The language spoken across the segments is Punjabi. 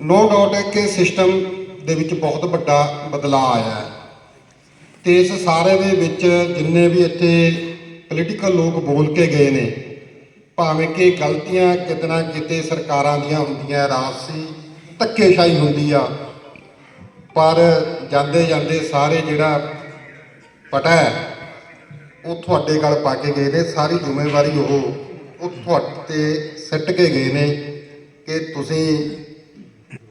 ਨੋ ਡਾਊਟ ਹੈ ਕਿ ਸਿਸਟਮ ਦੇ ਵਿੱਚ ਬਹੁਤ ਵੱਡਾ ਬਦਲਾਅ ਆਇਆ ਹੈ ਤੇ ਇਸ ਸਾਰੇ ਦੇ ਵਿੱਚ ਜਿੰਨੇ ਵੀ ਇੱਥੇ ਪੋਲੀਟੀਕਲ ਲੋਕ ਬੋਲ ਕੇ ਗਏ ਨੇ, ਭਾਵੇਂ ਕਿ ਗਲਤੀਆਂ ਕਿਤੇ ਨਾ ਕਿਤੇ ਸਰਕਾਰਾਂ ਦੀਆਂ ਹੁੰਦੀਆਂ, ਰਾਜਸੀ ਧੱਕੇਸ਼ਾਹੀ ਹੁੰਦੀ ਆ, ਪਰ ਜਾਂਦੇ ਜਾਂਦੇ ਸਾਰੇ ਜਿਹੜਾ ਪਟਾ ਹੈ, ਉਹ ਤੁਹਾਡੇ ਗਲ ਪਾ ਕੇ ਗਏ ਨੇ, ਸਾਰੀ ਜ਼ਿੰਮੇਵਾਰੀ ਉਹ ਉਹ ਤੁਹਾਡੇ ਤੇ ਸਿੱਟ ਕੇ ਗਏ ਨੇ ਕਿ ਤੁਸੀਂ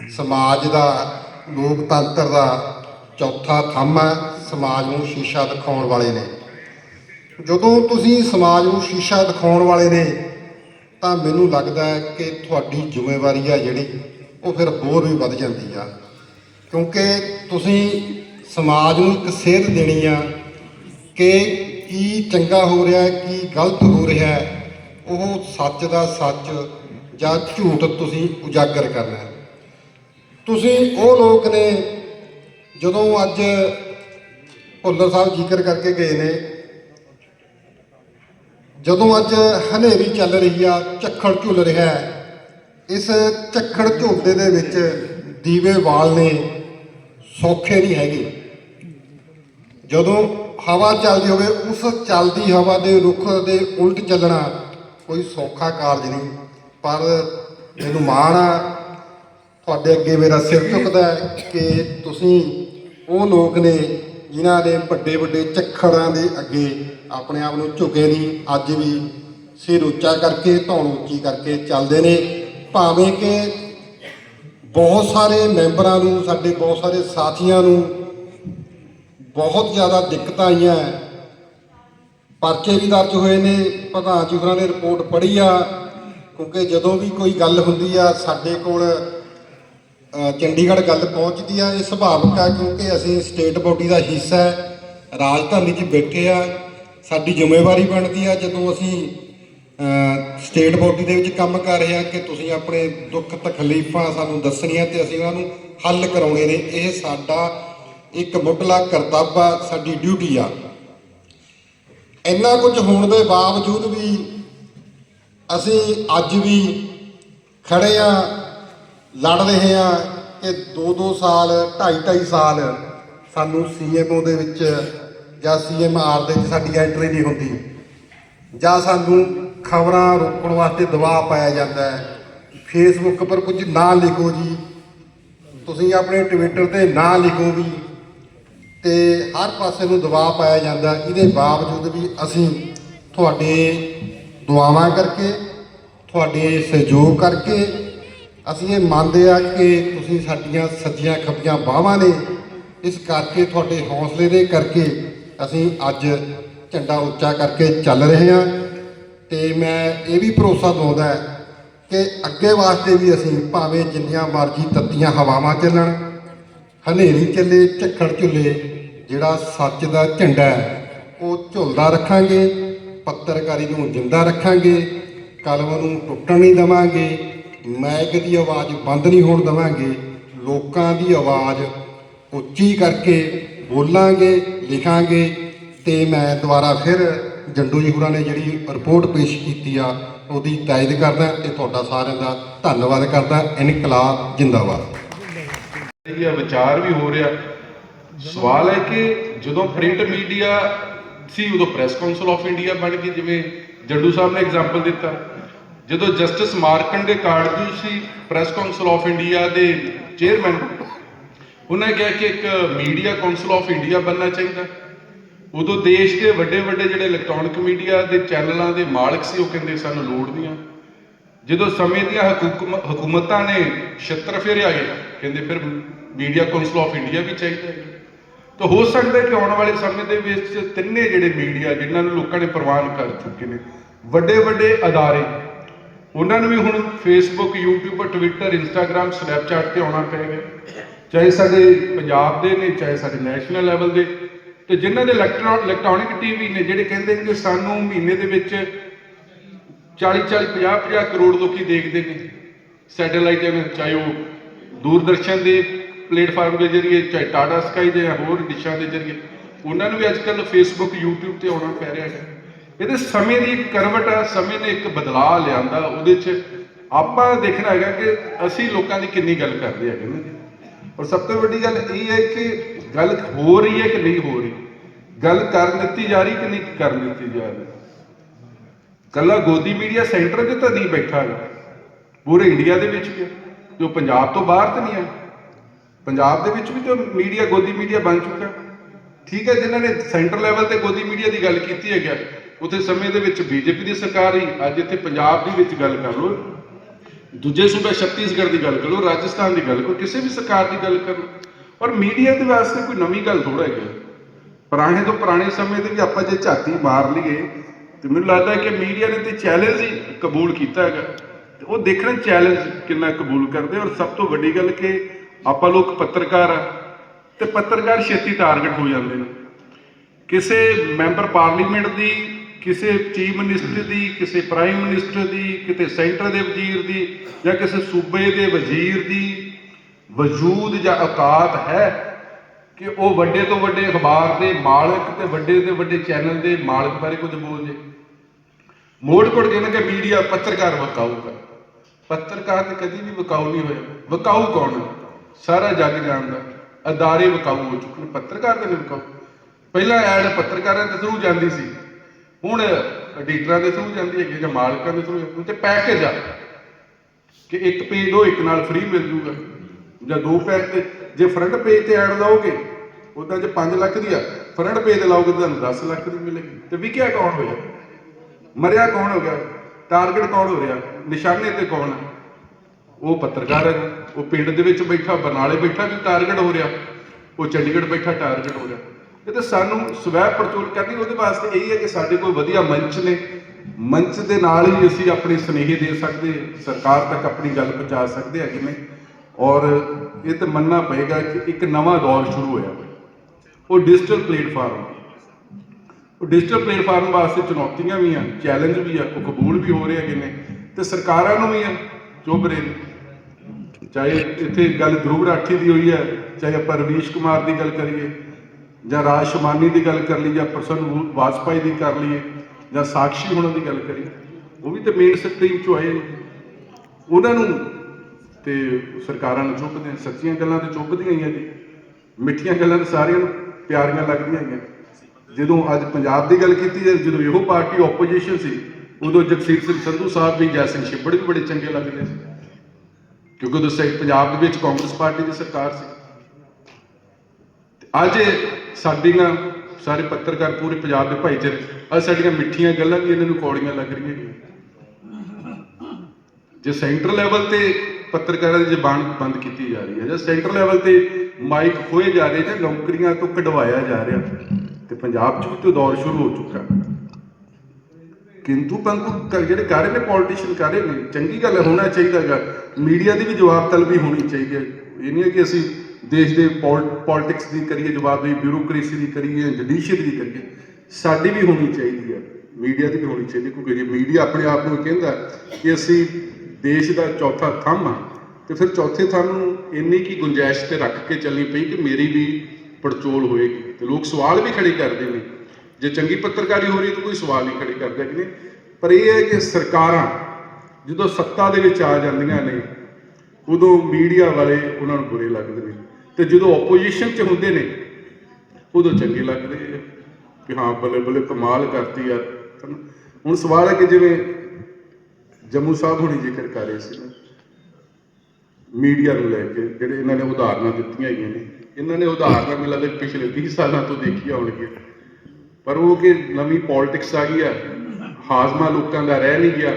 ਸਮਾਜ ਦਾ, ਲੋਕਤੰਤਰ ਦਾ ਚੌਥਾ ਥੰਮ ਹੈ ਸਮਾਜ ਨੂੰ ਸ਼ੀਸ਼ਾ ਦਿਖਾਉਣ ਵਾਲੇ ਨੇ। ਜਦੋਂ ਤੁਸੀਂ ਸਮਾਜ ਨੂੰ ਸ਼ੀਸ਼ਾ ਦਿਖਾਉਣ ਵਾਲੇ ਨੇ, ਤਾਂ ਮੈਨੂੰ ਲੱਗਦਾ ਹੈ ਕਿ ਤੁਹਾਡੀ ਜ਼ਿੰਮੇਵਾਰੀ ਆ ਜਿਹੜੀ, ਉਹ ਫਿਰ ਹੋਰ ਵੀ ਵੱਧ ਜਾਂਦੀ ਆ। ਕਿਉਂਕਿ ਤੁਸੀਂ ਸਮਾਜ ਨੂੰ ਇੱਕ ਸੇਧ ਦੇਣੀ ਆ ਕਿ ਕੀ ਚੰਗਾ ਹੋ ਰਿਹਾ ਹੈ, ਕੀ ਗਲਤ ਹੋ ਰਿਹਾ ਹੈ, ਉਹ ਸੱਚ ਦਾ ਸੱਚ ਜਾਂ ਝੂਠ ਤੁਸੀਂ ਉਜਾਗਰ ਕਰਨਾ ਹੈ। ਤੁਸੀਂ ਉਹ ਲੋਕ ਨੇ ਜਦੋਂ ਅੱਜ ਭੁੱਲਰ ਸਾਹਿਬ ਜ਼ਿਕਰ ਕਰਕੇ ਗਏ ਨੇ, ਜਦੋਂ ਅੱਜ ਹਨੇਰੀ ਚੱਲ ਰਹੀ ਆ, ਝੱਖੜ ਝੁੱਲ ਰਿਹਾ ਹੈ, ਇਸ ਝੱਖੜ ਝੁੱਲਦੇ ਦੇ ਵਿੱਚ ਦੀਵੇ ਵਾਲ ਸੌਖੇ ਨਹੀਂ ਹੈਗੇ। ਜਦੋਂ ਹਵਾ ਚੱਲਦੀ ਹੋਵੇ, ਉਸ ਚੱਲਦੀ ਹਵਾ ਦੇ ਰੁੱਖ ਦੇ ਉਲਟ ਚੱਲਣਾ ਕੋਈ ਸੌਖਾ ਕਾਰਜ ਨਹੀਂ, ਪਰ ਮੈਨੂੰ ਮਾਣ ਆ ਤੁਹਾਡੇ ਅੱਗੇ ਮੇਰਾ ਸਿਰ ਝੁਕਦਾ ਹੈ ਕਿ ਤੁਸੀਂ ਉਹ ਲੋਕ ਨੇ ਜਿਨ੍ਹਾਂ ਨੇ ਵੱਡੇ ਵੱਡੇ ਝੱਖੜਾਂ ਦੇ ਅੱਗੇ ਆਪਣੇ ਆਪ ਨੂੰ ਝੁਕੇ ਨਹੀਂ, ਅੱਜ ਵੀ ਸਿਰ ਉੱਚਾ ਕਰਕੇ, ਧੌਣ ਉੱਚੀ ਕਰਕੇ ਚੱਲਦੇ ਨੇ। ਭਾਵੇਂ ਕਿ ਬਹੁਤ ਸਾਰੇ ਮੈਂਬਰਾਂ ਨੂੰ, ਸਾਡੇ ਬਹੁਤ ਸਾਰੇ ਸਾਥੀਆਂ ਨੂੰ ਬਹੁਤ ਜ਼ਿਆਦਾ ਦਿੱਕਤਾਂ ਆਈਆਂ ਪਰਚੇ ਵੀ ਦਰਜ ਹੋਏ ਨੇ, ਪ੍ਰਧਾਨ ਜੀ ਹੋਰਾਂ ਨੇ ਰਿਪੋਰਟ ਪੜ੍ਹੀ ਆ, ਕਿਉਂਕਿ ਜਦੋਂ ਵੀ ਕੋਈ ਗੱਲ ਹੁੰਦੀ ਆ, ਸਾਡੇ ਕੋਲ ਚੰਡੀਗੜ੍ਹ ਗੱਲ ਪਹੁੰਚਦੀ ਆ, ਇਹ ਸੁਭਾਵਿਕ ਆ ਕਿਉਂਕਿ ਅਸੀਂ ਸਟੇਟ ਬੋਡੀ ਦਾ ਹਿੱਸਾ ਹੈ, ਰਾਜਧਾਨੀ 'ਚ ਬੈਠੇ ਆ, ਸਾਡੀ ਜ਼ਿੰਮੇਵਾਰੀ ਬਣਦੀ ਆ, ਜਦੋਂ ਅਸੀਂ ਸਟੇਟ ਬੋਡੀ ਦੇ ਵਿੱਚ ਕੰਮ ਕਰ ਰਹੇ ਆ ਕਿ ਤੁਸੀਂ ਆਪਣੇ ਦੁੱਖ ਤਕਲੀਫਾਂ ਸਾਨੂੰ ਦੱਸਣੀਆਂ ਤੇ ਅਸੀਂ ਉਹਨਾਂ ਨੂੰ ਹੱਲ ਕਰਾਉਣੇ ਨੇ, ਇਹ ਸਾਡਾ ਇੱਕ ਮੁੱਢਲਾ ਕਰਤੱਵ ਆ, ਸਾਡੀ ਡਿਊਟੀ ਆ। ਇੰਨਾ ਕੁਝ ਹੋਣ ਦੇ ਬਾਵਜੂਦ ਵੀ ਅਸੀਂ ਅੱਜ ਵੀ ਖੜੇ ਆ ਲੜ ਰਹੇ ਆ ਕਿ 2-2 ਸਾਲ 2.5-2.5 ਸਾਲ ਸਾਨੂੰ ਸੀਐਮਓ ਦੇ ਵਿੱਚ ਜਾਂ ਸੀਐਮਆਰ ਦੇ ਵਿੱਚ ਸਾਡੀ ਐਂਟਰੀ ਨਹੀਂ ਹੁੰਦੀ। ਜਾਂ ਸਾਨੂੰ ਖਬਰਾਂ ਰੋਕਣ ਵਾਸਤੇ ਦਬਾਅ ਪਾਇਆ ਜਾਂਦਾ ਹੈ। ਫੇਸਬੁੱਕ ਪਰ ਕੁਝ ਨਾ ਲਿਖੋ ਜੀ। ਤੁਸੀਂ ਆਪਣੇ ਟਵਿੱਟਰ ਤੇ ਨਾ ਲਿਖੋ ਵੀ। ਤੇ ਹਰ ਪਾਸੇ ਨੂੰ ਦਬਾਅ ਪਾਇਆ ਜਾਂਦਾ। ਇਹਦੇ ਬਾਵਜੂਦ ਵੀ ਅਸੀਂ ਤੁਹਾਡੇ ਦੁਆਵਾਂ ਕਰਕੇ, ਤੁਹਾਡੇ ਸਹਿਯੋਗ ਕਰਕੇ ਅਸੀਂ ਇਹ ਮੰਨਦੇ ਆ ਕਿ ਤੁਸੀਂ ਸਾਡੀਆਂ ਸੱਜੀਆਂ ਖੱਬੀਆਂ ਬਾਹਾਂ ਨੇ, ਇਸ ਕਰਕੇ ਤੁਹਾਡੇ ਹੌਸਲੇ ਦੇ ਕਰਕੇ ਅਸੀਂ ਅੱਜ ਝੰਡਾ ਉੱਚਾ ਕਰਕੇ ਚੱਲ ਰਹੇ ਹਾਂ। ਤੇ ਮੈਂ ਇਹ ਵੀ ਭਰੋਸਾ ਦਵਾਉਂਦਾ ਕਿ ਅੱਗੇ ਵਾਸਤੇ ਵੀ ਅਸੀਂ ਭਾਵੇਂ ਜਿੰਨੀਆਂ ਮਰਜ਼ੀ ਤੱਤੀਆਂ ਹਵਾਵਾਂ ਚੱਲਣ, ਹਨੇਰੀ ਚੱਲੇ, ਝੱਖੜ ਝੁੱਲੇ, ਜਿਹੜਾ ਸੱਚ ਦਾ ਝੰਡਾ ਹੈ, ਉਹ ਝੁੱਲਦਾ ਰੱਖਾਂਗੇ, ਪੱਤਰਕਾਰੀ ਨੂੰ ਜਿੰਦਾ ਰੱਖਾਂਗੇ, ਕਲਮ ਨੂੰ ਟੁੱਟਣ ਨਹੀਂ ਦਵਾਂਗੇ। ਮੈਕ ਦੀ ਆਵਾਜ਼ ਬੰਦ ਨਹੀਂ ਹੋਣ ਦਵਾਂਗੇ। ਲੋਕਾਂ ਦੀ ਆਵਾਜ਼ ਉੱਚੀ ਕਰਕੇ ਬੋਲਾਂਗੇ, ਲਿਖਾਂਗੇ ਤੇ ਮੈਂ ਦੁਬਾਰਾ ਫਿਰ ਜੰਡੂ ਜੀ ਹੋਰਾਂ ਨੇ ਜਿਹੜੀ ਰਿਪੋਰਟ ਪੇਸ਼ ਕੀਤੀ ਆ, ਉਹਦੀ ਤਾਇਦ ਕਰਦਾ ਤੇ ਤੁਹਾਡਾ ਸਾਰਿਆਂ ਦਾ ਧੰਨਵਾਦ ਕਰਦਾ। ਇਨਕਲਾਬ ਜਿੰਦਾਬਾਦ। ਇਹ ਵਿਚਾਰ ਵੀ ਹੋ ਰਿਹਾ। ਸਵਾਲ ਹੈ ਕਿ ਜਦੋਂ ਪ੍ਰਿੰਟ ਮੀਡੀਆ ਸੀ, ਉਦੋਂ ਪ੍ਰੈਸ ਕਾਉਂਸਲ ਆਫ ਇੰਡੀਆ ਬਣ ਗਈ ਜਿਵੇਂ ਜੰਡੂ ਸਾਹਿਬ ਨੇ ਐਗਜ਼ਾਮਪਲ ਦਿੱਤਾ। ਜਦੋਂ ਜਸਟਿਸ ਮਾਰਕੰਡੇ ਕਾਰਜੂ ਸੀ, ਪ੍ਰੈਸ ਕਾਉਂਸਲ ਆਫ ਇੰਡੀਆ ਦੇ ਚੇਅਰਮੈਨ, ਉਹਨਾਂ ਕਿਹਾ ਕਿ ਇੱਕ ਮੀਡੀਆ ਕਾਉਂਸਲ ਆਫ ਇੰਡੀਆ ਬਣਨਾ ਚਾਹੀਦਾ। ਉਦੋਂ ਦੇਸ਼ ਦੇ ਵੱਡੇ ਵੱਡੇ ਜਿਹੜੇ ਇਲੈਕਟ੍ਰੋਨਿਕ ਮੀਡੀਆ ਦੇ ਚੈਨਲਾਂ ਦੇ ਮਾਲਕ ਸੀ, ਉਹ ਕਹਿੰਦੇ ਸਾਨੂੰ, ਲੋੜ ਨਹੀਂ ਆ। ਜਦੋਂ ਸਮੇਂ ਦੀਆਂ ਹਕੂਕ- ਹਕੂਮਤਾਂ ਨੇ ਛੱਤਰ ਫੇਰਿਆ ਗਿਆ ਕਹਿੰਦੇ ਫਿਰ ਮੀਡੀਆ ਕਾਉਂਸਲ ਆਫ ਇੰਡੀਆ ਵੀ ਚਾਹੀਦਾ ਹੈ। ਤਾਂ ਹੋ ਸਕਦਾ ਕਿ ਆਉਣ ਵਾਲੇ ਸਮੇਂ ਦੇ ਵਿੱਚ ਤਿੰਨੇ ਜਿਹੜੇ ਮੀਡੀਆ, ਜਿਨ੍ਹਾਂ ਨੂੰ ਲੋਕਾਂ ਨੇ ਪ੍ਰਵਾਨ ਕਰ ਚੁੱਕੇ ਨੇ ਵੱਡੇ ਵੱਡੇ ਅਦਾਰੇ ਉਹਨਾਂ ਨੂੰ ਵੀ ਹੁਣ Facebook YouTube Twitter Instagram Snapchat ਤੇ ਆਉਣਾ ਪਏਗਾ ਚਾਹੇ ਸਾਡੇ ਪੰਜਾਬ ਦੇ ਨੇ, ਚਾਹੇ ਸਾਡੇ ਨੈਸ਼ਨਲ ਲੈਵਲ ਦੇ। ਤੇ ਜਿਨ੍ਹਾਂ ਦੇ ਇਲੈਕਟ੍ਰੋਨਿਕ ਟੀਵੀ ਨੇ, ਜਿਹੜੇ ਕਹਿੰਦੇ ਨੇ ਕਿ ਸਾਨੂੰ ਮਹੀਨੇ ਦੇ ਵਿੱਚ 40 40 50 50 ਕਰੋੜ ਲੋਕੀ ਦੇਖਦੇ ਨੇ। ਸੈਟੇਲਾਈਟ ਨੂੰ, ਚਾਹੇ ਉਹ ਦੂਰਦਰਸ਼ਨ ਦੇ ਪਲੇਟਫਾਰਮ ਦੇ ਜ਼ਰੀਏ, ਚਾਹੇ ਟਾਟਾ ਸਕਾਈ ਦੇ ਜਾਂ ਹੋਰ ਡਿਸ਼ਾਂ ਦੇ ਜ਼ਰੀਏ। ਉਹਨਾਂ ਨੂੰ ਵੀ ਅੱਜ ਕੱਲ ਫੇਸਬੁੱਕ YouTube ਤੇ ਆਉਣਾ ਪੈ ਰਿਹਾ ਹੈ। ਇਹਦੇ ਸਮੇਂ ਦੀ ਇੱਕ ਕਰਵਟ ਆ, ਸਮੇਂ ਨੇ ਇੱਕ ਬਦਲਾਅ ਲਿਆਂਦਾ, ਉਹਦੇ 'ਚ ਆਪਾਂ ਦੇਖਣਾ ਹੈਗਾ ਕਿ ਅਸੀਂ ਲੋਕਾਂ ਦੀ ਕਿੰਨੀ ਗੱਲ ਕਰਦੇ ਹੈਗੇ ਨਾ। ਔਰ ਸਭ ਤੋਂ ਵੱਡੀ ਗੱਲ ਇਹ ਹੈ ਕਿ ਗੱਲ ਹੋ ਰਹੀ ਹੈ ਕਿ ਨਹੀਂ ਹੋ ਰਹੀ? ਗੱਲ ਕਰ ਦਿੱਤੀ ਜਾ ਰਹੀ ਕਿ ਨਹੀਂ ਕਰ ਦਿੱਤੀ ਜਾ ਰਹੀ? ਕੱਲਾ ਗੋਦੀ ਮੀਡੀਆ ਸੈਂਟਰ 'ਚ ਤਾਂ ਨਹੀਂ ਬੈਠਾ ਹੈਗਾ। ਪੂਰੇ ਇੰਡੀਆ ਦੇ ਵਿੱਚ ਵੀ ਹੈ। ਜੋ ਪੰਜਾਬ ਤੋਂ ਬਾਹਰ ਤਾਂ ਨਹੀਂ ਹੈ ਪੰਜਾਬ ਦੇ ਵਿੱਚ ਵੀ ਤਾਂ ਮੀਡੀਆ ਗੋਦੀ ਮੀਡੀਆ ਬਣ ਚੁੱਕਾ ਠੀਕ ਹੈ, ਜਿਨ੍ਹਾਂ ਨੇ ਸੈਂਟਰ ਲੈਵਲ ਤੇ ਗੋਦੀ ਮੀਡੀਆ ਦੀ ਗੱਲ ਕੀਤੀ ਹੈ ਗਿਆ ਉਥੇ ਸਮੇਂ ਦੇ ਵਿੱਚ ਬੀਜੇਪੀ ਦੀ ਸਰਕਾਰ ਹੀ ਅੱਜ ਇੱਥੇ ਪੰਜਾਬ ਦੀ ਵਿੱਚ ਗੱਲ ਕਰ ਲਓ। ਦੂਜੇ ਸੂਬੇ ਛੱਤੀਸਗੜ੍ਹ ਦੀ ਗੱਲ ਕਰੋ ਰਾਜਸਥਾਨ ਦੀ ਗੱਲ ਕਰੋ, ਕਿਸੇ ਵੀ ਸਰਕਾਰ ਦੀ ਗੱਲ ਕਰੋ। ਔਰ ਮੀਡੀਆ ਦੇ ਵਾਸਤੇ ਕੋਈ ਨਵੀਂ ਗੱਲ ਥੋੜਾ ਹੈਗਾ ਪੁਰਾਣੇ ਤੋਂ ਪੁਰਾਣੇ ਸਮੇਂ ਦੇ ਵੀ ਆਪਾਂ ਜੇ ਝਾਤੀ ਮਾਰ ਲਈਏ, ਤੇ ਮੈਨੂੰ ਲੱਗਦਾ ਕਿ ਮੀਡੀਆ ਨੇ ਤੇ ਚੈਲੰਜ ਹੀ ਕਬੂਲ ਕੀਤਾ ਹੈਗਾ। ਤੇ ਉਹ ਦੇਖਣਾ ਚੈਲੰਜ ਕਿੰਨਾ ਕਬੂਲ ਕਰਦੇ ਔਰ ਸਭ ਤੋਂ ਵੱਡੀ ਗੱਲ ਕਿ ਆਪਾਂ ਲੋਕ ਪੱਤਰਕਾਰ ਆ, ਤੇ ਪੱਤਰਕਾਰ ਛੇਤੀ ਟਾਰਗੇਟ ਹੋ ਜਾਂਦੇ ਨੇ। ਕਿਸੇ ਮੈਂਬਰ ਪਾਰਲੀਮੈਂਟ ਦੀ ਕਿਸੇ ਚੀਫ ਮਿਨਿਸਟਰ ਦੀ, ਕਿਸੇ ਪ੍ਰਾਈਮ ਮਿਨਿਸਟਰ ਦੀ, ਕਿਤੇ ਸੈਂਟਰ ਦੇ ਵਜ਼ੀਰ ਦੀ ਜਾਂ ਕਿਸੇ ਸੂਬੇ ਦੇ ਵਜ਼ੀਰ ਦੀ ਵਜੂਦ ਜਾਂ ਔਕਾਤ ਹੈ ਕਿ ਉਹ ਵੱਡੇ ਤੋਂ ਵੱਡੇ ਅਖਬਾਰ ਦੇ ਮਾਲਕ ਤੇ ਵੱਡੇ ਤੇ ਵੱਡੇ ਚੈਨਲ ਦੇ ਮਾਲਕ ਬਾਰੇ ਕੁਝ ਬੋਲ ਜੇ ਮੋੜ ਕੋੜ ਕਹਿੰਦੇ ਕਿ ਮੀਡੀਆ ਪੱਤਰਕਾਰ ਵਕਾਊਗਾ ਪੱਤਰਕਾਰ ਤੇ ਕਦੀ ਵੀ ਵਕਾਊ ਨਹੀਂ ਹੋਇਆ। ਵਕਾਊ ਕੌਣ ਸਾਰਾ ਜੱਗ ਜਾਣਦਾ। ਅਦਾਰੇ ਵਕਾਊ ਹੋ ਚੁੱਕੇ ਨੇ। ਪੱਤਰਕਾਰ ਦੇ ਨਹੀਂ ਵਕਾਊ। ਪਹਿਲਾਂ ਐਡ ਪੱਤਰਕਾਰਾਂ ਦੇ ਜ਼ਰੂਰ ਜਾਂਦੀ ਸੀ। ਹੁਣ ਐਡੀਟਰਾਂ ਦੇ ਥਰੂ ਜਾਂਦੀ ਹੈਗੀ ਜਾਂ ਮਾਲਕਾਂ ਦੇ ਥਰੂ ਜਾਂਦੀ ਤੇ ਪੈਕੇਜ ਆ। ਕਿ ਇੱਕ ਪੇਜ ਦੋ ਇੱਕ ਨਾਲ ਫ੍ਰੀ ਮਿਲ ਜੂਗਾ। ਜਾਂ ਦੋ ਪੈਕ ਤੇ, ਜੇ ਫਰੰਟ ਪੇਜ ਤੇ ਐਡ ਲਾਓਗੇ ਉਦਾਂ ਜੇ 5 ਲੱਖ ਦੀ ਆ ਫਰੰਟ ਪੇਜ ਤੇ ਲਾਓਗੇ ਤਾਂ ਤੁਹਾਨੂੰ 10 ਲੱਖ ਦੀ ਮਿਲੇਗੀ। ਤੇ ਵਿਕਿਆ ਕੌਣ ਹੋਇਆ? ਮਰਿਆ ਕੌਣ ਹੋ ਗਿਆ? ਟਾਰਗੇਟ ਕੌਣ ਹੋ ਰਿਹਾ? ਨਿਸ਼ਾਨੇ ਤੇ ਕੌਣ ਹੈ ਉਹ ਪੱਤਰਕਾਰ ਹੈ ਉਹ ਪਿੰਡ ਦੇ ਵਿੱਚ ਬੈਠਾ, ਬਰਨਾਲੇ ਬੈਠਾ ਵੀ ਟਾਰਗੇਟ ਹੋ ਰਿਹਾ। ਉਹ ਚੰਡੀਗੜ੍ਹ ਬੈਠਾ ਟਾਰਗੇਟ ਹੋ ਰਿਹਾ। ਇਹ ਤਾਂ ਸਾਨੂੰ ਸਵੈ ਪਰਚੋਲ ਕਰਨੀ ਉਹਦੇ ਵਾਸਤੇ ਇਹੀ ਹੈ ਕਿ ਸਾਡੇ ਕੋਲ ਵਧੀਆ ਮੰਚ ਨੇ। ਮੰਚ ਦੇ ਨਾਲ ਹੀ ਅਸੀਂ ਆਪਣੇ ਸੁਨੇਹੇ ਦੇ ਸਕਦੇ, ਸਰਕਾਰ ਤੱਕ ਆਪਣੀ ਗੱਲ ਪਹੁੰਚਾ ਸਕਦੇ ਆ ਕਿਵੇਂ ਔਰ ਇਹ ਤਾਂ ਮੰਨਣਾ ਪਏਗਾ ਕਿ ਇੱਕ ਨਵਾਂ ਦੌਰ ਸ਼ੁਰੂ ਹੋਇਆ। ਉਹ ਡਿਜੀਟਲ ਪਲੇਟਫਾਰਮ ਉਹ ਡਿਜੀਟਲ ਪਲੇਟਫਾਰਮ ਵਾਸਤੇ ਚੁਣੌਤੀਆਂ ਵੀ ਆ ਚੈਲੰਜ ਵੀ ਆ, ਉਹ ਕਬੂਲ ਵੀ ਹੋ ਰਹੇ ਹੈਗੇ ਨੇ ਤੇ ਸਰਕਾਰਾਂ ਨੂੰ ਵੀ ਆ ਚੁੱਭ ਰਹੇ ਨੇ। ਚਾਹੇ ਇੱਥੇ ਗੱਲ ਧਰੁਵ ਰਾਠੀ ਦੀ ਹੋਈ ਹੈ, ਚਾਹੇ ਆਪਾਂ ਰਵੀਸ਼ ਕੁਮਾਰ ਦੀ ਗੱਲ ਕਰੀਏ। ਜਾਂ ਰਾਜ ਸ਼ਮਾਨੀ ਦੀ ਗੱਲ ਕਰ ਲਈ ਜਾਂ ਪ੍ਰਸੰਨ ਵਾਜਪਾਈ ਦੀ ਕਰ ਲਈਏ ਜਾਂ ਸਾਕਸ਼ੀ ਹੋਣਾ ਦੀ ਗੱਲ ਕਰੀਏ, ਉਹ ਵੀ ਤਾਂ ਮੇਨ ਸਟ੍ਰੀਮ ਚੋਂ ਆਏ ਨੇ। ਉਹਨਾਂ ਨੂੰ ਤੇ ਸਰਕਾਰਾਂ ਨੂੰ ਚੁੱਭਦੇ ਸੱਚੀਆਂ ਗੱਲਾਂ ਤੇ ਚੁੱਭਦੀਆਂ ਹੀ ਆ ਜੀ। ਮਿੱਠੀਆਂ ਗੱਲਾਂ ਤਾਂ ਸਾਰਿਆਂ ਨੂੰ ਪਿਆਰੀਆਂ ਲੱਗਦੀਆਂ ਹੈਗੀਆਂ ਜਦੋਂ ਅੱਜ ਪੰਜਾਬ ਦੀ ਗੱਲ ਕੀਤੀ ਜਾਏ, ਜਦੋਂ ਇਹੋ ਪਾਰਟੀ ਆਪੋਜੀਸ਼ਨ ਸੀ, ਉਦੋਂ ਜਗਸੀਰ ਸਿੰਘ ਸੰਧੂ ਸਾਹਿਬ ਵੀ, ਜੈ ਸਿੰਘ ਛਿੱਬੜ ਵੀ ਬੜੇ ਚੰਗੇ ਲੱਗਦੇ ਸੀ। ਕਿਉਂਕਿ ਉਦੋਂ ਸਹੀ ਪੰਜਾਬ ਦੇ ਵਿੱਚ ਕਾਂਗਰਸ ਪਾਰਟੀ ਦੀ ਸਰਕਾਰ ਸੀ। ਅੱਜ ਸਾਡੀਆਂ ਸਾਰੇ ਪੱਤਰਕਾਰ ਪੂਰੇ ਪੰਜਾਬ ਦੇ ਭਾਈਚਾਰੇ ਅੱਜ ਸਾਡੀਆਂ ਮਿੱਠੀਆਂ ਗੱਲਾਂ ਵੀ ਇਹਨਾਂ ਨੂੰ ਕੌੜੀਆਂ ਲੱਗ ਰਹੀਆਂ ਨੇ? ਜੇ ਸੈਂਟਰ ਲੈਵਲ ਤੇ ਪੱਤਰਕਾਰਾਂ ਦੀ ਜ਼ਬਾਨ ਬੰਦ ਕੀਤੀ ਜਾ ਰਹੀ ਹੈ ਜਾਂ ਸੈਂਟਰ ਲੈਵਲ ਤੇ ਮਾਈਕ ਖੋਏ ਜਾ ਰਹੇ ਜਾਂ ਨੌਕਰੀਆਂ ਤੋਂ ਕਢਵਾਇਆ ਜਾ ਰਿਹਾ ਤੇ ਪੰਜਾਬ 'ਚ ਵੀ ਦੌਰ ਸ਼ੁਰੂ ਹੋ ਚੁੱਕਾ। ਕਿੰਤੂ ਪੰਤੂ ਜਿਹੜੇ ਕਰ ਰਹੇ ਨੇ ਪੋਲੀਟੀਸ਼ੀਅਨ ਕਰ ਰਹੇ ਨੇ ਚੰਗੀ ਗੱਲ ਹੈ, ਹੋਣਾ ਚਾਹੀਦਾਗਾ ਮੀਡੀਆ ਦੀ ਵੀ ਜਵਾਬ ਤਲਬੀ ਹੋਣੀ ਚਾਹੀਦੀ ਹੈ। ਇਹ ਨਹੀਂ ਹੈ ਕਿ ਅਸੀਂ ਦੇਸ਼ ਦੇ ਪੋਲਿਟਿਕਸ ਦੀ ਕਰੀਏ ਜਵਾਬ ਦੀ ਬਿਊਰੋਕ੍ਰੇਸੀ ਦੀ ਕਰੀਏ ਜੁਡੀਸ਼ੀਅਰੀ ਦੀ ਕਰੀਏ ਸਾਡੀ ਵੀ ਹੋਣੀ ਚਾਹੀਦੀ ਹੈ। ਮੀਡੀਆ ਦੀ ਵੀ ਹੋਣੀ ਚਾਹੀਦੀ ਹੈ, ਕਿਉਂਕਿ ਜੇ ਮੀਡੀਆ ਆਪਣੇ ਆਪ ਨੂੰ ਕਹਿੰਦਾ ਕਿ ਅਸੀਂ ਦੇਸ਼ ਦਾ ਚੌਥਾ ਥੰਮ ਆ ਤੇ ਫਿਰ ਚੌਥੇ ਥੰਮ ਨੂੰ ਇੰਨੀ ਕੀ ਗੁੰਜਾਇਸ਼ ਤੇ ਰੱਖ ਕੇ ਚੱਲਣੀ ਪਈ ਕਿ ਮੇਰੀ ਵੀ ਪੜਚੋਲ ਹੋਏਗੀ। ਤੇ ਲੋਕ ਸਵਾਲ ਵੀ ਖੜੇ ਕਰਦੇ ਨੇ। ਜੇ ਚੰਗੀ ਪੱਤਰਕਾਰੀ ਹੋ ਰਹੀ ਹੈ ਤਾਂ ਕੋਈ ਸਵਾਲ ਨਹੀਂ ਖੜੇ ਕਰਦਾ ਕਿ ਨਹੀਂ ਪਰ ਇਹ ਹੈ ਕਿ ਸਰਕਾਰਾਂ ਜਦੋਂ ਸੱਤਾ ਦੇ ਵਿੱਚ ਆ ਜਾਂਦੀਆਂ ਨੇ ਉਦੋਂ ਮੀਡੀਆ ਵਾਲੇ ਉਹਨਾਂ ਨੂੰ ਬੁਰੇ ਲੱਗਦੇ ਨੇ। ਤੇ ਜਦੋਂ ਆਪੋਜੀਸ਼ਨ 'ਚ ਹੁੰਦੇ ਨੇ, ਉਦੋਂ ਚੰਗੇ ਲੱਗਦੇ ਆ। ਕਿ ਹਾਂ, ਬੱਲੇ ਬੱਲੇ ਕਮਾਲ ਕਰਤੀ ਆ ਹੁਣ ਸਵਾਲ ਹੈ ਕਿ ਜਿਵੇਂ ਜੰਮੂ ਸਾਹਿਬ ਹੁਣੀ ਜ਼ਿਕਰ ਕਰ ਰਹੇ ਸੀ ਨਾ, ਮੀਡੀਆ ਨੂੰ ਲੈ ਕੇ, ਜਿਹੜੇ ਇਹਨਾਂ ਨੇ ਉਦਾਹਰਨਾਂ ਦਿੱਤੀਆਂ ਹੈਗੀਆਂ ਨੇ, ਇਹਨਾਂ ਨੇ ਉਦਾਹਰਨਾਂ ਮੈਨੂੰ ਲੱਗਦਾ ਪਿਛਲੇ 20 ਸਾਲਾਂ ਤੋਂ ਦੇਖੀਆਂ ਹੋਣਗੀਆਂ। ਪਰ ਉਹ ਕਿ ਨਵੀਂ ਪੋਲਿਟਿਕਸ ਆ ਗਈ ਆ, ਹਾਜ਼ਮਾ ਲੋਕਾਂ ਦਾ ਰਹਿ ਨਹੀਂ ਗਿਆ,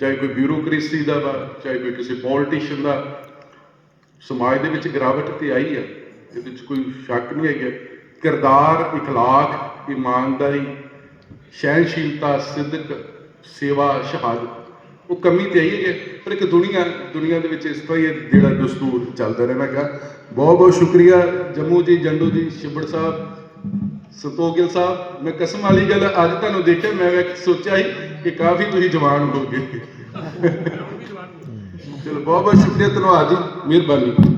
ਚਾਹੇ ਕੋਈ ਬਿਊਰੋਕ੍ਰੇਸੀ ਦਾ ਵਾ, ਚਾਹੇ ਕੋਈ ਕਿਸੇ ਪੋਲਿਟਿਸ਼ੀਅਨ ਦਾ। ਸਮਾਜ ਦੇ ਵਿੱਚ ਗਿਰਾਵਟ ਤੇ ਆਈ ਆ ਇਹਦੇ ਵਿੱਚ ਕੋਈ ਸ਼ੱਕ ਨਹੀਂ ਹੈਗਾ ਕਿਰਦਾਰ اخلاق ਇਮਾਨਦਾਰੀ ਸਹਿਨਸ਼ੀਲਤਾ ਸਿੱਧਕ ਸੇਵਾ ਸ਼ਹਾਦਤ ਉਹ ਕਮੀ ਤੇ ਆਈ ਹੈ ਪਰ ਇੱਕ ਦੁਨੀਆ ਦੁਨੀਆ ਦੇ ਵਿੱਚ ਇਸ ਤਰ੍ਹਾਂ ਹੀ ਇਹ ਜਿਹੜਾ ਦਸਤੂਰ ਚੱਲਦਾ ਰਹਿਣਾਗਾ ਬਹੁਤ ਬਹੁਤ ਸ਼ੁਕਰੀਆ ਜੰਮੂ ਜੀ ਜੰਡੂ ਜੀ ਸ਼ਿਬੜ ਸਾਹਿਬ ਸੰਤੋਖਿਲ ਸਾਹਿਬ ਮੈਂ ਕਸਮ ਵਾਲੀ ਗੱਲ ਅੱਜ ਤੁਹਾਨੂੰ ਦੇਖਿਆ ਮੈਂ ਵੀ ਸੋਚਿਆ ਸੀ ਕਿ ਕਾਫੀ ਤੁਸੀਂ ਜਵਾਨ ਹੋ ਗਏ ਚਲੋ ਬਹੁਤ ਬਹੁਤ ਸ਼ੁਕਰੀਆ ਧੰਨਵਾਦ ਜੀ ਮਿਹਰਬਾਨੀ